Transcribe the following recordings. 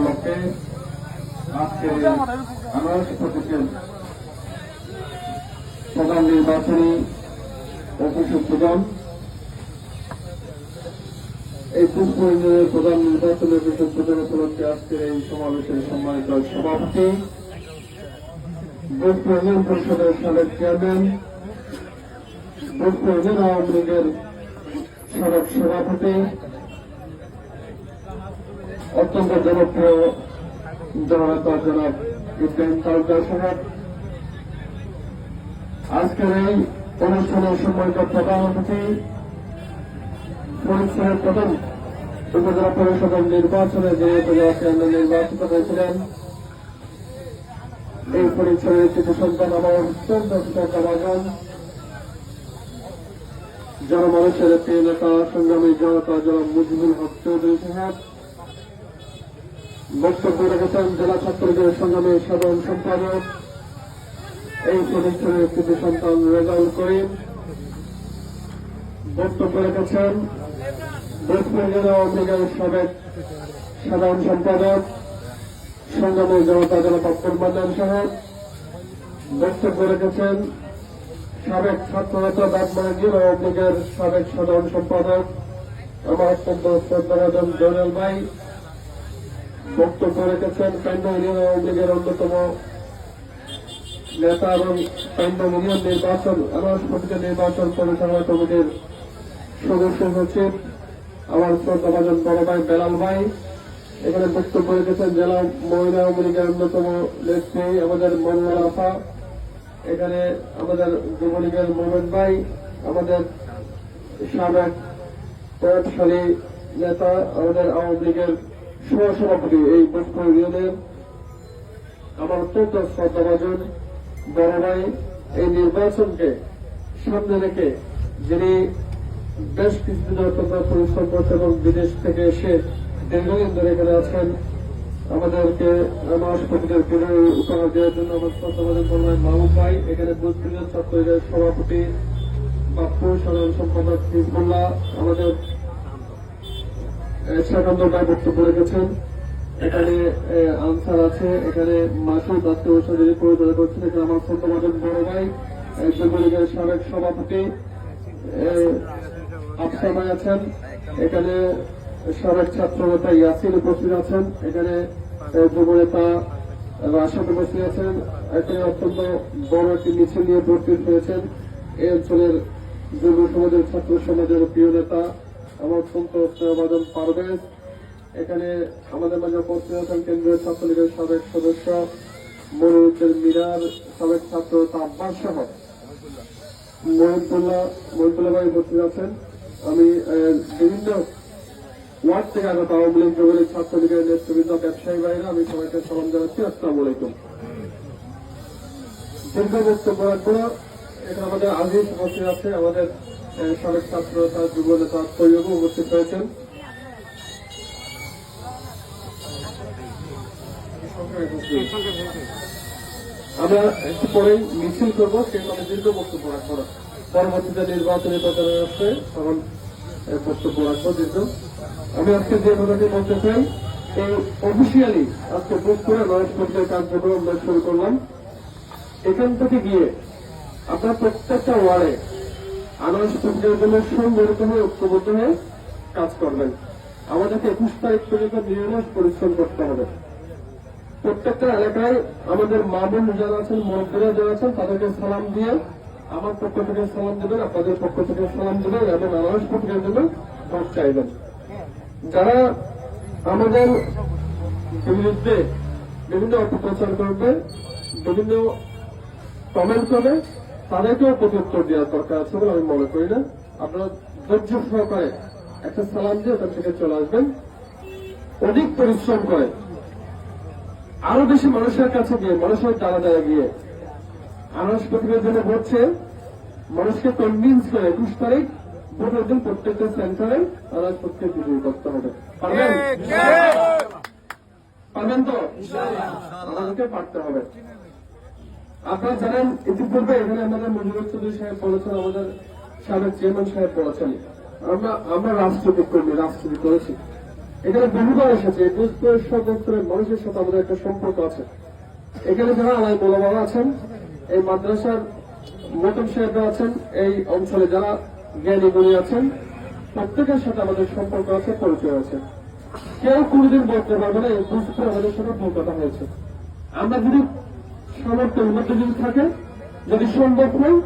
করার লক্ষ্যে আজকে আনারস প্রতীকের প্রধান নির্বাচনী অফিস উদ্বোধন এই পুষ্প ইউনিয়নের প্রধান নির্বাচনী অফিস উদ্বোধন উপলক্ষে আজকের এই সমাবেশের সম্মানিত সভাপতি পুষ্প ইউনিয়ন পরিষদের সাবেক চেয়ারম্যান পুষ্প ইউনিয়ন আওয়ামী লীগের সাবেক সভাপতি অত্যন্ত জনপ্রিয় জননেতা জনাব ইব্রাহিম তালুকদার সাহেব। আজকের এই অনুষ্ঠানের সম্মানিত প্রধান অতিথি ফরিদপুরের প্রথম উপজেলা পরিষদের নির্বাচনে যে উপজেলা কেন্দ্রে নির্বাচিত হয়েছিলেন, এই পরিচয়ের কিছু সন্তান আমার অত্যন্ত কৃতজ্ঞবাদন জনমানুষের প্রিয় নেতা, সংগ্রামী জনতা জনাব মুজিবুল হক চৌধুরী সাহেব বক্তব্য রেখেছেন জেলা ছাত্রলীগের সংগ্রামী সাধারণ সম্পাদক। এই প্রতিষ্ঠানের কৃতি সন্তান রেজাউল করিম বক্তব্য রেখেছেন। বৈষ্ণব জেলা আওয়ামী সাবেক সাধারণ সম্পাদক, সংগ্রামী জনতা জনতা আব্দুল মান্নান সাহেব বক্তব্য রেখেছেন সাবেক ছাত্রনেতা বাদমানী জেলা আওয়ামী সাবেক সাধারণ সম্পাদক আমার অত্যন্ত শ্রদ্ধাভাজন জয়নাল ভাই। বক্তব্য রেখেছেন কেন্দ্র ইউনিয়ন লীগের অন্যতম নেতা এবং কেন্দ্র ইউনিয়ন নির্বাচন আনারসপতিকে নির্বাচন পরিচালনা কমিটির সদস্য সচিব, আমার শ্রদ্ধাভাজন বড় ভাই বেলাল ভাই। এখানে বক্তব্য রেখেছেন জেলা মহিলা আওয়ামী অন্যতম নেত্রী, আমাদের মনোয়ার আফা। এখানে আমাদের যুবলীগের মোহাম্মদ ভাই, আমাদের সাবেক প্রভাবশালী নেতা, আমাদের আওয়ামী লীগের সহসভাপতি এই পক্ষ ইউনিয়নের আমার অত্যন্ত শ্রদ্ধাভাজন বড় ভাই, এই নির্বাচনকে সামনে রেখে যিনি বেশ কিছুদিন অত্যন্ত পরিশ্রম করছেন এবং বিদেশ থেকে এসে দীর্ঘদিন ধরে এখানে আছেন, আমাদেরকে রাষ্ট্রপতিদের পুরো উপহার দেওয়ার জন্য আমার শ্রদ্ধাভাজন বড় ভাই মাহবুব ভাই, এখানে বুঝবিলের ছাত্রলীগের সভাপতি বাপ্পু সাধারণ সম্পাদক হিজবুল্লাহ, আমাদের সেকান্ত ভাই বক্তব্য রেখেছেন। এখানে আনসার আছে। এখানে মাসুদ শরীরে পরিচয় করছেন এখানে আমার মাদের বড় ভাই যুবলীগের সাবেক সভাপতি। আহ, আফসা ভাই আছেন। এখানে সাবেক ছাত্র নেতা ইয়াসিন উপস্থিত আছেন। এখানে আহ, যুব নেতা রাশাদ উপস্থিত আছেন। এখানে অত্যন্ত বড় একটি মিছিল নিয়ে উপস্থিত হয়েছেন। এই অঞ্চলের যুব সমাজের ছাত্র সমাজের প্রিয় নেতা আমার অত্যন্ত স্নেহবাদন পারভেজ এখানে আমাদের মাঝে উপস্থিত আছেন কেন্দ্রীয় ছাত্রলীগের সাবেক সদস্য মনিরুদ্দিন মিনার, সাবেক ছাত্র আব্বাস সহ। মহিবুল্লাহ মহিবুল্লাহ ভাই উপস্থিত আছেন। আমি বিভিন্ন ওয়ার্ড থেকে আগত আওয়ামী লীগ যুবলীগ ছাত্রলীগের নেতৃবৃন্দ, ব্যবসায়ী ভাইরা আমি সবাইকে সালাম জানাচ্ছি। আসসালামু আলাইকুম। দীর্ঘ বক্তব্য রাখব। এখানে আমাদের আজিজ উপস্থিত আছে, আমাদের সাবেক ছাত্র নেতা যুব নেতা তৈয়ব উপস্থিত হয়েছেন। আমরা একটু পরেই মিছিল করব সময় দীর্ঘ বক্তব্য রাখব পরবর্তীতে নির্বাচনী প্রচারে আসবে তখন বক্তব্য রাখব, দীর্ঘ। আমি আজকে যে কথাটি বলতে চাই, এই অফিসিয়ালি আজকে বুক করে পর্যায়ে কার্যক্রম আমরা শুরু করলাম। এখান থেকে গিয়ে আপনার প্রত্যেকটা ওয়ার্ডে আনারস প্রক্রিয়ার জন্য সংগঠিত হয়ে ঐক্যবদ্ধ হয়ে কাজ করবেন। আমাদেরকে একুশ তারিখ পর্যন্ত নিরলস পরিশ্রম করতে হবে। প্রত্যেকটা এলাকায় আমাদের মা বোন যারা আছেন মন্ত্রীরা যারা আছেন, তাদেরকে সালাম দিয়ে আমার পক্ষ থেকে সালাম দেবেন, আপনাদের পক্ষ থেকে সালাম দেবেন এবং আনারস প্রক্রিয়ার জন্য ভোট চাইবেন। যারা আমাদের বিরুদ্ধে বিভিন্ন অপপ্রচার করবে, বিভিন্ন কমেন্ট করবে তাদেরকেও প্রত্যুত্তর দেওয়ার দরকার আছে বলে আমি মনে করি না। আপনারা ধৈর্য সহকারে একটা সালাম দিয়ে ওখান থেকে চলে আসবেন। অধিক পরিশ্রম করে। আরও বেশি মানুষের কাছে গিয়ে মানুষের দ্বারা দ্বারা গিয়ে আনারস প্রতিবেদন ভোটছে মানুষকে কনভিন্স করে একুশ তারিখ ভোটের দিন প্রত্যেকটা সেন্টারে আনারস প্রত্যেক বিজয়ী করতে হবে। পারবেন? পারবেন তো? আমাদেরকে পারতে হবে। আপনারা জানেন, ইতিপূর্বে এখানে আমাদের মঞ্জুর চৌধুরী সাহেব বলেছেন, আমাদের সাবেক চেয়ারম্যান সাহেব বলেছেন, আমরা আমরা রাজনৈতিক কর্মী, রাজনীতি করেছি। এখানে বহুবার এসেছে বুঝপুর মানুষের সাথে আমাদের একটা সম্পর্ক আছে। এখানে যারা আলাই মোলাবাবা আছেন, এই মাদ্রাসার মতন সাহেবরা আছেন, এই অঞ্চলে যারা জ্ঞানী গুণী আছেন, প্রত্যেকের সাথে আমাদের সম্পর্ক আছে, পরিচয় আছে। কেউ কোনোদিন বলতে পারবে না, এই বুঝপুর আমাদের সাথে কথা হয়েছে। আমরা যদি সামর্থ্য উন্নত যদি থাকে, যদি সম্ভব হয়,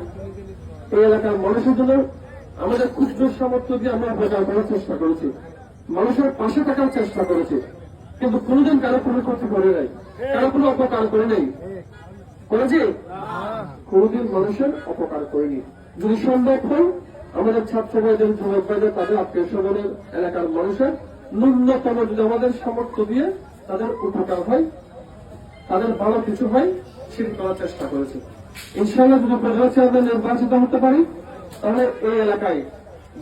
এই এলাকার মানুষের জন্য আমাদের ক্ষুদ্র সামর্থ্য দিয়ে আমরা উপকার করার চেষ্টা করেছি। মানুষের পাশে থাকার চেষ্টা করেছি। কিন্তু কোনোদিন কারও কোনো ক্ষতি করে নাই, কারও কোনো অপকার করে নেই। করেছি কোনোদিন মানুষের অপকার করেনি। যদি সম্ভব হয়, আমাদের ছাত্র ভাইদের যুবক ভাইদের তাদের আত্মীয় স্বজনের, এলাকার মানুষের ন্যূনতম যদি আমাদের সামর্থ্য দিয়ে তাদের উপকার হয়, তাদের ভালো কিছু হয় সেটি করার চেষ্টা করেছি। ইনশাআল্লাহ যদি প্রধান চেয়ারম্যান নির্বাচিত হতে পারি তাহলে এই এলাকায়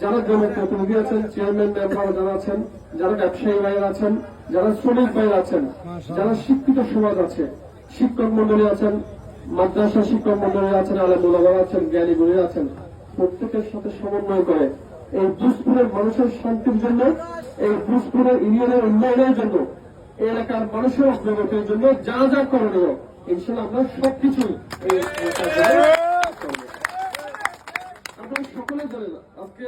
যারা জনপ্রতিনিধি আছেন চেয়ারম্যান মেম্বার যারা আছেন যারা ব্যবসায়ী ভাইয়ের আছেন যারা শ্রমিক ভাইয়ের আছেন যারা শিক্ষিত সমাজ আছে শিক্ষক মন্ডলী আছেন মাদ্রাসা শিক্ষক মন্ডলী আছেন আলমুল্লাহ আছেন জ্ঞানী গুণী আছেন প্রত্যেকের সাথে সমন্বয় করে এই দুষ্পুরের মানুষের শান্তির জন্য এই দুষ্পুরের ইউনিয়নের উন্নয়নের জন্য এই এলাকার মানুষের অগ্রগতির জন্য যা যা করণীয় ইনশাল্লাহ আমরা সবকিছু। আপনারা সকলে জানেন আজকে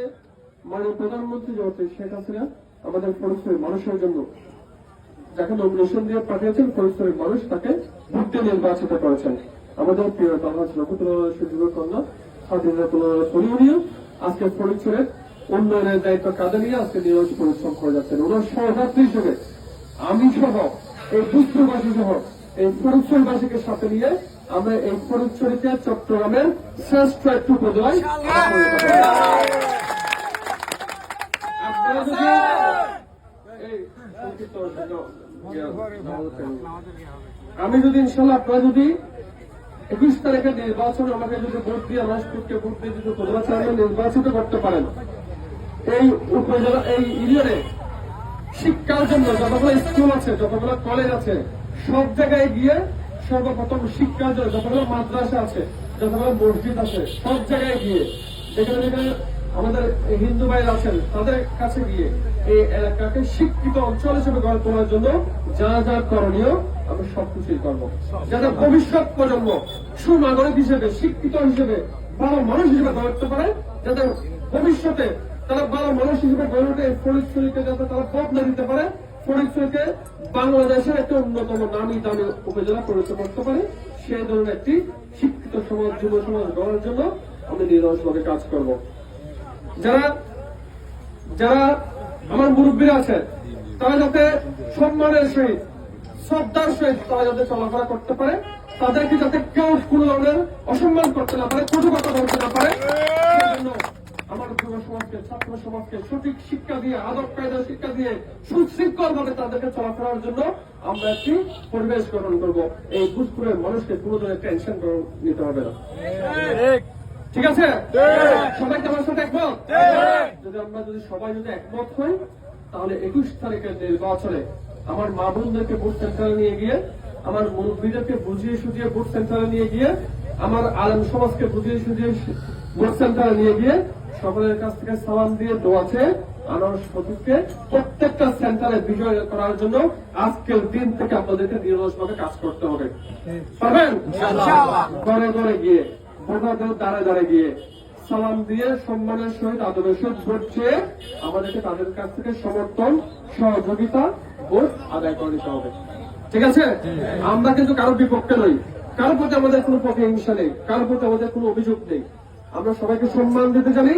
মাননীয় প্রধানমন্ত্রী জগতের শেখ হাসিনা আমাদের ফরিদপুরের মানুষের জন্য যাকে নমিনেশন দিয়ে পাঠিয়েছেন, ফরিদপুরের মানুষ তাকে ভোট নির্বাচিত করেছেন আমাদের প্রিয় বাংলাদেশ নকুতুল্লাহ সুযোগ কন্যা স্বাধীনতুল্লাহ আজকে ফরিদপুরের উন্নয়নের দায়িত্ব কাঁধে নিয়ে আজকে নিরজ পরিশ্রম করে যাচ্ছেন ওনার সহযাত্রী হিসেবে আমি সহ, এই পুত্রবাসী সহ এই ফরিদপুরবাসীকে সাথে নিয়ে আমরা এই ফরিদপুরীকে চট্টগ্রামের শ্রেষ্ঠ একটু আমি যদি ইনশাল্লাহ আপনারা যদি একুশ তারিখে নির্বাচন, আমাকে যদি ভোট দিয়ে রাষ্ট্রকে ভোট দিয়ে যদি নির্বাচিত করতে পারেন, এই উপজেলা, এই ইউনিয়নে শিক্ষার জন্য যতগুলো স্কুল আছে, যতগুলো কলেজ আছে, সব জায়গায় গিয়ে সর্বপ্রথম শিক্ষার জন্য যতগুলো মাদ্রাসা আছে, যতগুলো মসজিদ আছে, সব জায়গায় গিয়ে, যেখানে যেখানে আমাদের হিন্দু ভাইরা আছেন, তাদের কাছে গিয়ে এই এলাকাকে শিক্ষিত অঞ্চল হিসেবে গড়ে তোলার জন্য যা যা করণীয় আমি সবকিছুই করব। যাতে ভবিষ্যৎ প্রজন্ম সুনাগরিক হিসেবে, শিক্ষিত হিসেবে, ভালো মানুষ হিসেবে গড়ে উঠতে পারে, যাতে ভবিষ্যতে তারা ভালো মানুষ হিসেবে গড়ে উঠে ফরিদপুরীকে যাতে তারা বদলে দিতে পারে ফরিদপুরকে বাংলাদেশের একটা অন্যতম নামি দামি উপজেলা পরিণত করতে পারে। সেই ধরনের একটি শিক্ষিত সমাজ, যুব সমাজ গড়ার জন্য আমি নিরসভাবে কাজ করব। যারা যারা আমার মুরব্বীরা আছেন, তারা যাতে সম্মানের সহিত, শ্রদ্ধার সহিত তারা যাতে চলাফেরা করতে পারে, তাদেরকে যাতে কেউ কোন ধরনের অসম্মান করতে না পারে, কটু কথা বলতে না পারে সমাজকে, ছাত্র সমাজকে সঠিক শিক্ষা দিয়ে, আদব কায়দা শিক্ষা দিয়ে সুশৃঙ্খল ভাবে তাদেরকে চলাফেরার জন্য আমরা একটি পরিবেশ গ্রহণ করব। এই ভূতপুরের মানুষকে কোনো ধরনের টেনশন নিতে হবে না। ঠিক আছে? সবাই আমার সাথে একমত? যদি আমরা যদি সবাই যদি একমত হই, তাহলে একুশ তারিখের নির্বাচনে আমার মা বোনদেরকে ভোট সেন্টারে নিয়ে গিয়ে, আমার মুরব্বীদেরকে বুঝিয়ে সুঝিয়ে ভোট সেন্টারে নিয়ে গিয়ে, আমার আলম সমাজকে বুঝিয়ে সুঝিয়ে ভোট সেন্টারে নিয়ে গিয়ে সকলের কাছ থেকে সালাম দিয়ে দোয়াছে আনারস প্রতীককে প্রত্যেকটা সেন্টারে বিজয় করার জন্য আজকের দিন থেকে আপনাদেরকে নিরলসভাবে কাজ করতে হবে। পারবেন? ঘরে ঘরে গিয়ে ভোটারদের দ্বারে দ্বারে গিয়ে সালাম দিয়ে সম্মানের সহিত আদরের সহিত ভোট চেয়ে আমাদেরকে তাদের কাছ থেকে সমর্থন সহযোগিতা ভোট আদায় করে দিতে হবে। ঠিক আছে? আমরা কিন্তু কারোর বিপক্ষে নই। কারোর প্রতি আমাদের কোনো প্রতিহিংসা নেই কারোর প্রতি আমাদের কোনো অভিযোগ নেই। আমরা সবাইকে সম্মান দিতে জানি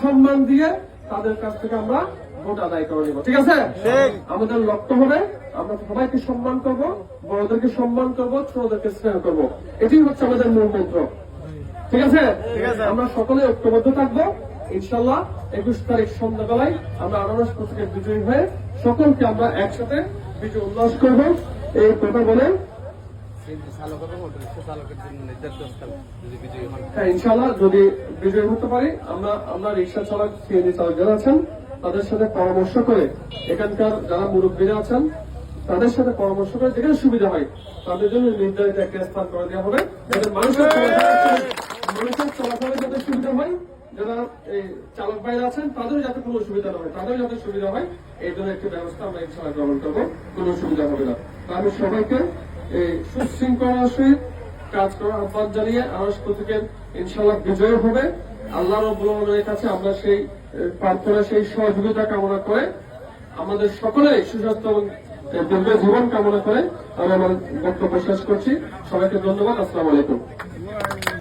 সম্মান দিয়ে তাদের কাছ থেকে আমরা ভোট আদায় করে নিব। ঠিক আছে? আমাদের লক্ষ্য হবে আমরা সবাইকে সম্মান করব বড়দেরকে সম্মান করব ছোটদেরকে স্নেহ করব। এটাই হচ্ছে আমাদের মূল মন্ত্র। ঠিক আছে? আমরা সকলে ঐক্যবদ্ধ থাকব। ইনশাল্লাহ একুশ তারিখ সন্ধ্যাবেলায় আমরা আনারস প্রতীকের বিজয়ী হয়ে সকলকে আমরা একসাথে বিজয় উল্লাস করব। এই কথা বলে হ্যাঁ ইনশাল্লাহ যদি বিজয় হতে পারি আমরা আমরা রিক্সা চালক সিএনজি চালক যারা আছেন তাদের সাথে পরামর্শ করে এখানকার যারা মুরব্বীরা আছেন তাদের সাথে পরামর্শ করে যেখানে সুবিধা হয় তাদের জন্য নির্ধারিত একটা স্থান করে দেওয়া হবে যাতে মানুষের মানুষের চলাচলে যাতে সুবিধা হয় যারা এই চালক ভাইরা আছেন তাদেরও যাতে কোনো অসুবিধা না হয় তাদেরও যাতে সুবিধা হয় এই জন্য একটি ব্যবস্থা আমরা ইনশাল্লাহ গ্রহণ করব কোনো অসুবিধা হবে না। আমি সবাইকে সুশৃঙ্খলার সহিত কাজ করার আহ্বান জানিয়ে প্রতীকের ইনশাল্লাহ বিজয় হবে। আল্লাহ রবুল্লাহের কাছে আমরা সেই প্রার্থনা, সেই সহযোগিতা কামনা করে আমাদের সকলেই সুস্বাস্থ্য জীবন কামনা করে আমি আমার বক্তব্য শেষ করছি। সবাইকে ধন্যবাদ। আসসালাম আলাইকুম।